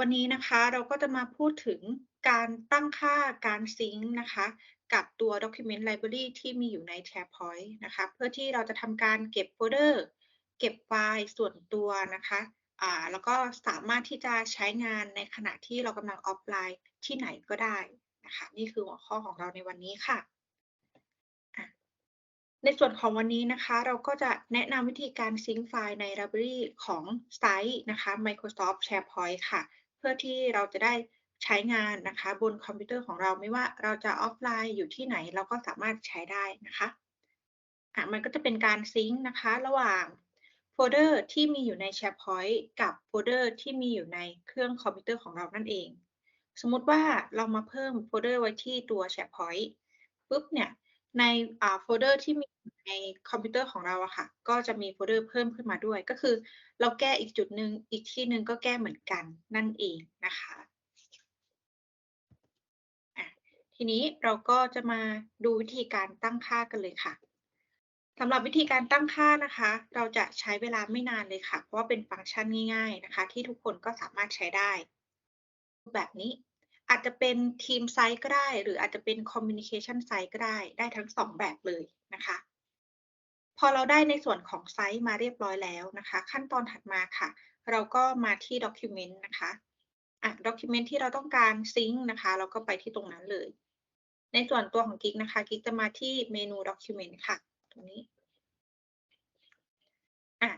วันนี้นะคะเราก็จะมาพูดถึงการตั้งค่าการซิงค์นะคะกับตัว Document Library ที่มีอยู่ใน SharePoint นะคะเพื่อที่เราจะทำการเก็บโฟลเดอร์ เก็บไฟล์ส่วนตัวนะคะอ่าแล้วก็สามารถที่จะใช้งานในขณะที่เรากำลังออฟไลน์ที่ไหนก็ได้นะคะนี่คือหัวข้อของเราในวันนี้ค่ะ ในส่วนของวันนี้นะคะ เราก็จะแนะนำวิธีการซิงค์ไฟล์ใน Library ของไซต์นะคะ Microsoft SharePoint ค่ะ พื่อที่เราจะได้ใช้งานนะคะ บนคอมพิวเตอร์ของเราไม่ว่าเราจะออฟไลน์อยู่ที่ไหนเราก็สามารถใช้ได้นะคะอะมันก็จะเป็นการซิงค์นะคะ ระหว่างโฟลเดอร์ที่มีอยู่ใน SharePoint กับโฟลเดอร์ที่มีอยู่ในเครื่องคอมพิวเตอร์ของเรานั่นเอง สมมติว่าเรามาเพิ่มโฟลเดอร์ไว้ที่ตัว SharePoint ปุ๊บเนี่ย ในโฟลเดอร์ที่มีในคอมพิวเตอร์ของเราอะค่ะ ก็จะมีโฟลเดอร์เพิ่มขึ้นมาด้วย ก็คือเราแก้อีกจุดหนึ่งอีกที่หนึ่งก็แก้เหมือนกันนั่นเองนะคะทีนี้เราก็จะมาดูวิธีการตั้งค่ากันเลยค่ะสำหรับวิธีการตั้งค่านะคะ เราจะใช้เวลาไม่นานเลยค่ะ เพราะว่าเป็นฟังก์ชันง่าย ๆนะคะ ที่ทุกคนก็สามารถใช้ได้ แบบนี้ อาจจะเป็นทีมไซต์ก็ได้ หรืออาจจะเป็นคอมมิวนิเคชันไซต์ก็ได้ ได้ทั้งสองแบบเลยนะคะ พอเราได้ในส่วนของไซต์มาเรียบร้อยแล้วนะคะ ขั้นตอนถัดมาค่ะ เราก็มาที่ Document นะคะอะ Document ที่เราต้องการซิงค์นะคะ เราก็ไปที่ตรงนั้นเลย ในส่วนตัวของกิ๊กนะคะกิ๊กจะมาที่เมนู Document ค่ะ ตรงนี้อะ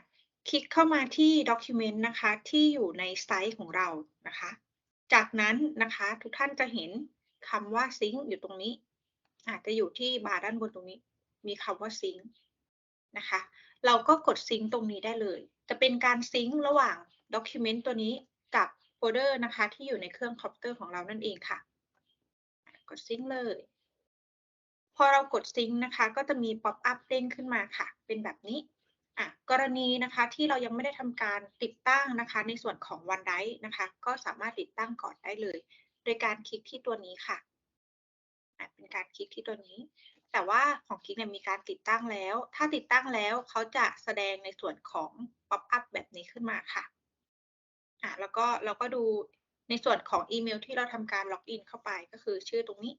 คลิกเข้ามาที่ Document นะคะ ที่อยู่ในไซต์ของเรานะคะ จากนั้นนะคะทุกท่านจะเห็นคำว่าซิงค์อยู่ตรงนี้ อาจจะอยู่ที่บาร์ด้านบนตรงนี้ มีคำว่าซิงค์นะคะ เราก็กดซิงค์ตรงนี้ได้เลย จะเป็นการซิงค์ระหว่างด็อกิเมนต์ตัวนี้กับโฟลเดอร์นะคะ ที่อยู่ในเครื่องคอมพิวเตอร์ของเรานั่นเองค่ะ กดซิงค์เลย พอเรากดซิงค์นะคะ ก็จะมีป๊อปอัพเด้งขึ้นมาค่ะ เป็นแบบนี้ อะกรณีนะคะที่เรายังไม่ได้ทำการติดตั้งนะคะ ในส่วนของ OneDrive นะคะ ก็สามารถติดตั้งก่อนได้เลย โดยการคลิกที่ตัวนี้ค่ะอะ เป็นการคลิกที่ตัวนี้ แต่ว่าของคลิกเนี่ยมีการติดตั้งแล้ว ถ้าติดตั้งแล้วเขาจะแสดงในส่วนของ Pop up แบบนี้ขึ้นมาค่ะอะแล้วก็เราก็ดูในส่วนของอีเมลที่เราทำการล็อกอินเข้าไปก็คือชื่อตรงนี้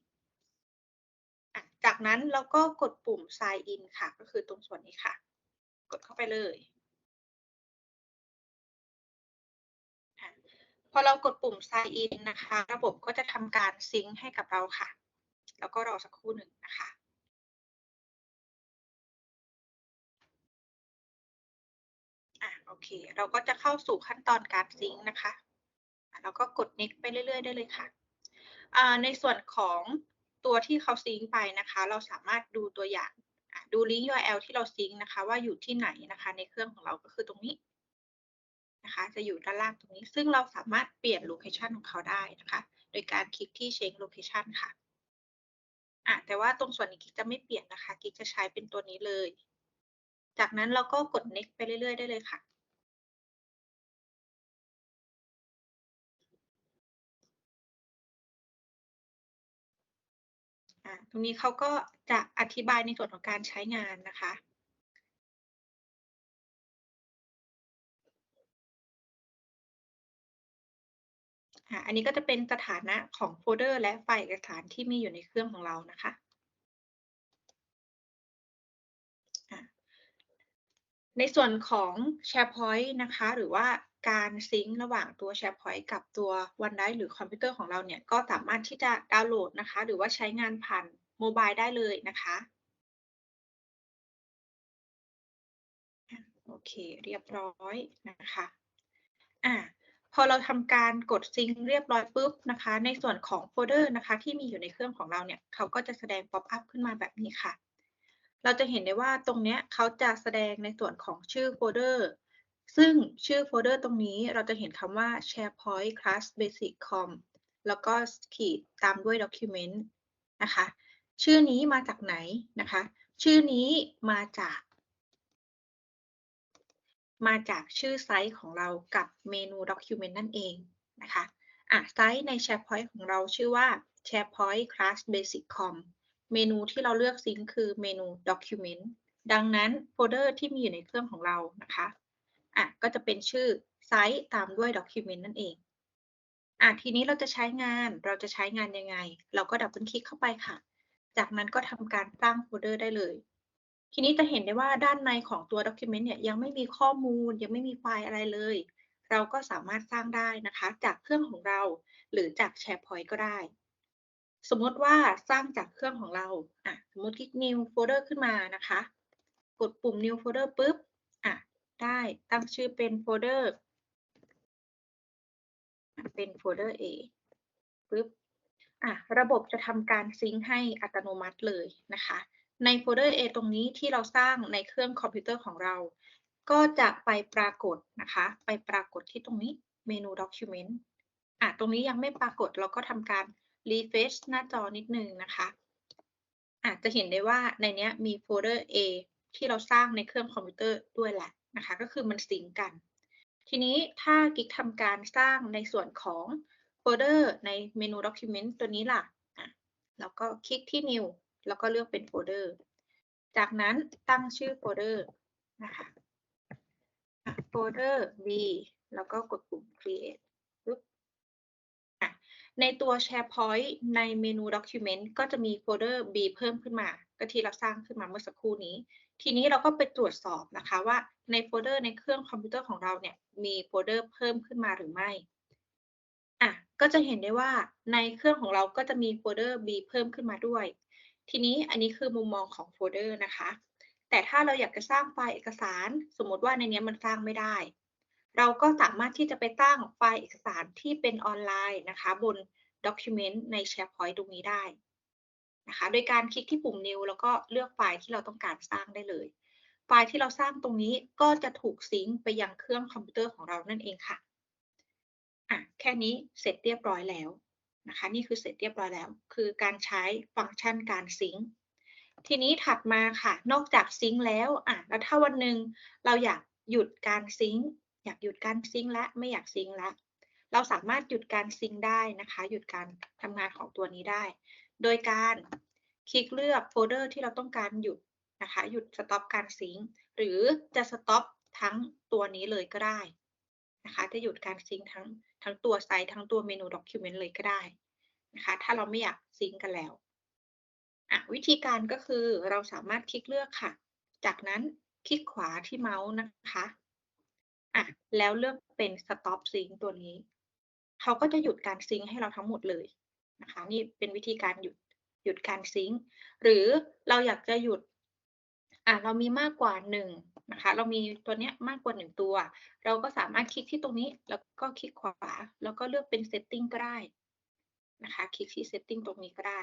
จากนั้นเราก็กดปุ่ม sign in ค่ะ ก็คือตรงส่วนนี้ค่ะ กดเข้าไปเลยพอเรากดปุ่ม sign in นะคะ ระบบก็จะทำการซิงค์ให้กับเราค่ะ แล้วก็รอสักครู่หนึ่งนะคะอะโอเค เราก็จะเข้าสู่ขั้นตอนการซิงค์นะคะแล้วก็กด next ไปเรื่อย ๆ ได้เลยค่ะในส่วนของตัวที่เขาซิงค์ไปนะคะ เราสามารถดูตัวอย่าง ดูลิงก์ URL ที่เราซิงค์นะคะ ว่าอยู่ที่ไหนนะคะ ในเครื่องของเราก็คือตรงนี้นะคะ จะอยู่ด้านล่างตรงนี้ ซึ่งเราสามารถเปลี่ยนโลเคชันของเขาได้นะคะ โดยการคลิกที่ change location ค่ะอะ แต่ว่าตรงส่วนนี้กิ๊กจะไม่เปลี่ยนนะคะ กิ๊กจะใช้เป็นตัวนี้เลย จากนั้นเราก็กด next ไปเรื่อยๆ ได้เลยค่ะ ตรงนี้เขาก็จะอธิบายในส่วนของการใช้งานนะคะ อันนี้ก็จะเป็นสถานะของโฟลเดอร์และไฟล์เอกสารที่มีอยู่ในเครื่องของเรานะคะในส่วนของ SharePoint นะคะ หรือว่า การซิงค์ระหว่างตัว SharePoint กับตัว OneDrive หรือคอมพิวเตอร์ของเราเนี่ยก็สามารถที่จะดาวน์โหลดนะคะ หรือว่าใช้งานผ่านโมบายได้เลยนะคะโอเค เรียบร้อยนะคะอ่าพอเราทำการกดซิงค์เรียบร้อยปุ๊บนะคะ ในส่วนของโฟลเดอร์นะคะ ที่มีอยู่ในเครื่องของเราเนี่ยเขาก็จะแสดงป๊อปอัพขึ้นมาแบบนี้ค่ะ เราจะเห็นได้ว่าตรงเนี้ยเขาจะแสดงในส่วนของชื่อโฟลเดอร์ ซึ่งชื่อโฟลเดอร์ตรงนี้เราจะเห็นคำว่า SharePoint Class Basic Com แล้วก็ขีดตามด้วย Document นะคะ ชื่อนี้มาจากไหนนะคะ ชื่อนี้มาจาก มาจากชื่อไซต์ของเรากับเมนู Document นั่นเองนะคะอะไซต์ใน SharePoint ของเราชื่อว่า SharePoint Class Basic Com เมนูที่เราเลือกซิงค์คือเมนู Document ดังนั้นโฟลเดอร์ที่มีอยู่ในเครื่องของเรานะคะ อะก็จะเป็นชื่อไซต์ตามด้วย Document นั่นเองอะทีนี้เราจะใช้งานเราจะใช้งานยังไง เราก็ดับเบิลคลิกเข้าไปค่ะ จากนั้นก็ทำการสร้างโฟลเดอร์ได้เลย ทีนี้จะเห็นได้ว่าด้านในของตัว Document เนี่ยยังไม่มีข้อมูล ยังไม่มีไฟล์อะไรเลย เราก็สามารถสร้างได้นะคะ จากเครื่องของเรา หรือจาก SharePoint ก็ได้ สมมติว่าสร้างจากเครื่องของเราอะสมมติคลิก New Folder ขึ้นมานะคะ กดปุ่ม New Folder ปุ๊บ ได้ตั้งชื่อเป็นโฟลเดอร์เป็นโฟลเดอร์ A ปุ๊บอะระบบจะทำการซิงค์ให้อัตโนมัติเลยนะคะ ในโฟลเดอร์ A ตรงนี้ที่เราสร้างในเครื่องคอมพิวเตอร์ของเรา ก็จะไปปรากฏนะคะ ไปปรากฏที่ตรงนี้เมนู Document อะตรงนี้ยังไม่ปรากฏเราก็ทำการ refresh หน้าจอนิดนึงนะคะอาจจะเห็นได้ว่าในนี้มีโฟลเดอร์ A ที่เราสร้างในเครื่องคอมพิวเตอร์ด้วยแหละ นะคะ ก็คือมันซิงกัน ทีนี้ถ้ากิ๊กทำการสร้างในส่วนของโฟลเดอร์ในเมนู Document ตัวนี้ล่ะอะแล้วก็คลิกที่ New แล้วก็เลือกเป็นโฟลเดอร์ จากนั้นตั้งชื่อโฟลเดอร์นะคะโฟลเดอร์ B แล้วก็กดปุ่ม Create ในตัว SharePoint ในเมนู Document ก็จะมีโฟลเดอร์ B เพิ่มขึ้นมา ก็ที่เราสร้างขึ้นมาเมื่อสักครู่นี้ ทีนี้เราก็ไปตรวจสอบนะคะว่าในโฟลเดอร์ในเครื่องคอมพิวเตอร์ของเราเนี่ยมีโฟลเดอร์เพิ่มขึ้นมาหรือไม่อะก็จะเห็นได้ว่าในเครื่องของเราก็จะมีโฟลเดอร์ B เพิ่มขึ้นมาด้วย ทีนี้อันนี้คือมุมมองของโฟลเดอร์นะคะ แต่ถ้าเราอยากจะสร้างไฟล์เอกสาร สมมติว่าในนี้มันสร้างไม่ได้ เราก็สามารถที่จะไปตั้งไฟล์เอกสารที่เป็นออนไลน์นะคะ บน Document ใน SharePoint ตรงนี้ได้ นะคะ โดยการคลิกที่ปุ่ม New แล้วก็เลือกไฟล์ที่เราต้องการสร้างได้เลย ไฟล์ที่เราสร้างตรงนี้ก็จะถูกซิงค์ไปยังเครื่องคอมพิวเตอร์ของเรานั่นเองค่ะอะ แค่นี้เสร็จเรียบร้อยแล้วนะคะ นี่คือเสร็จเรียบร้อยแล้ว คือการใช้ฟังก์ชันการซิงค์ทีนี้ถัดมาค่ะ นอกจากซิงค์แล้วอะแล้วถ้าวันหนึ่งเราอยากหยุดการซิงค์อยากหยุดการซิงและไม่อยากซิงและเราสามารถหยุดการซิงค์ได้นะคะ หยุดการทำงานของตัวนี้ได้ โดยการคลิกเลือกโฟลเดอร์ที่เราต้องการหยุดนะคะ หยุดสต็อปการซิงค์หรือจะสต็อปทั้งตัวนี้เลยก็ได้นะคะจะหยุดการซิงค์ทั้งทั้งตัวไซต์ทั้งตัวเมนูด็อกิวเมนต์เลยก็ได้นะคะถ้าเราไม่อยากซิงค์กันแล้ววิธีการก็คือเราสามารถคลิกเลือกค่ะ จากนั้นคลิกขวาที่เมาส์นะคะอะแล้วเลือกเป็น stop sync ตัวนี้ เขาก็จะหยุดการซิงค์ให้เราทั้งหมดเลย นะคะนี่เป็นวิธีการหยุดหยุดการซิงค์หรือเราอยากจะหยุดอะเรามีมากกว่าหนึ่งนะคะเรามีตัวเนี้ยมากกว่าหนึ่งตัว เราก็สามารถคลิกที่ตรงนี้แล้วก็คลิกขวา แล้วก็เลือกเป็น setting ก็ได้นะคะคลิกที่ setting ตรงนี้ก็ได้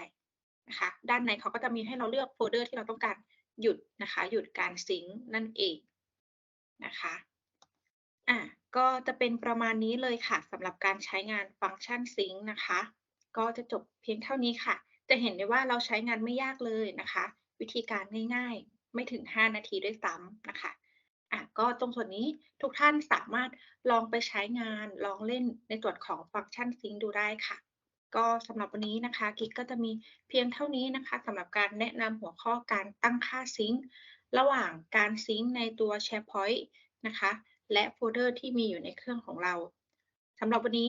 นะคะด้านในเขาก็จะมีให้เราเลือกโฟลเดอร์ที่เราต้องการหยุดนะคะหยุดการซิงค์นั่นเองนะคะอะก็จะเป็นประมาณนี้เลยค่ะสำหรับการใช้งานฟังก์ชันซิงค์นะคะ ก็จะจบเพียงเท่านี้ค่ะ จะเห็นได้ว่าเราใช้งานไม่ยากเลยนะคะ วิธีการง่ายๆ ไม่ถึง 5 นาทีด้วยซ้ำนะคะอะก็ตรงส่วนนี้ทุกท่านสามารถลองไปใช้งานลองเล่นในส่วนของฟังก์ชันซิงค์ดูได้ค่ะ ก็สำหรับวันนี้นะคะกิ๊กก็จะมีเพียงเท่านี้นะคะสำหรับการแนะนำหัวข้อการตั้งค่าซิงค์ระหว่างการซิงค์ในตัว SharePoint นะคะ และโฟลเดอร์ที่มีอยู่ในเครื่องของเราสำหรับวันนี้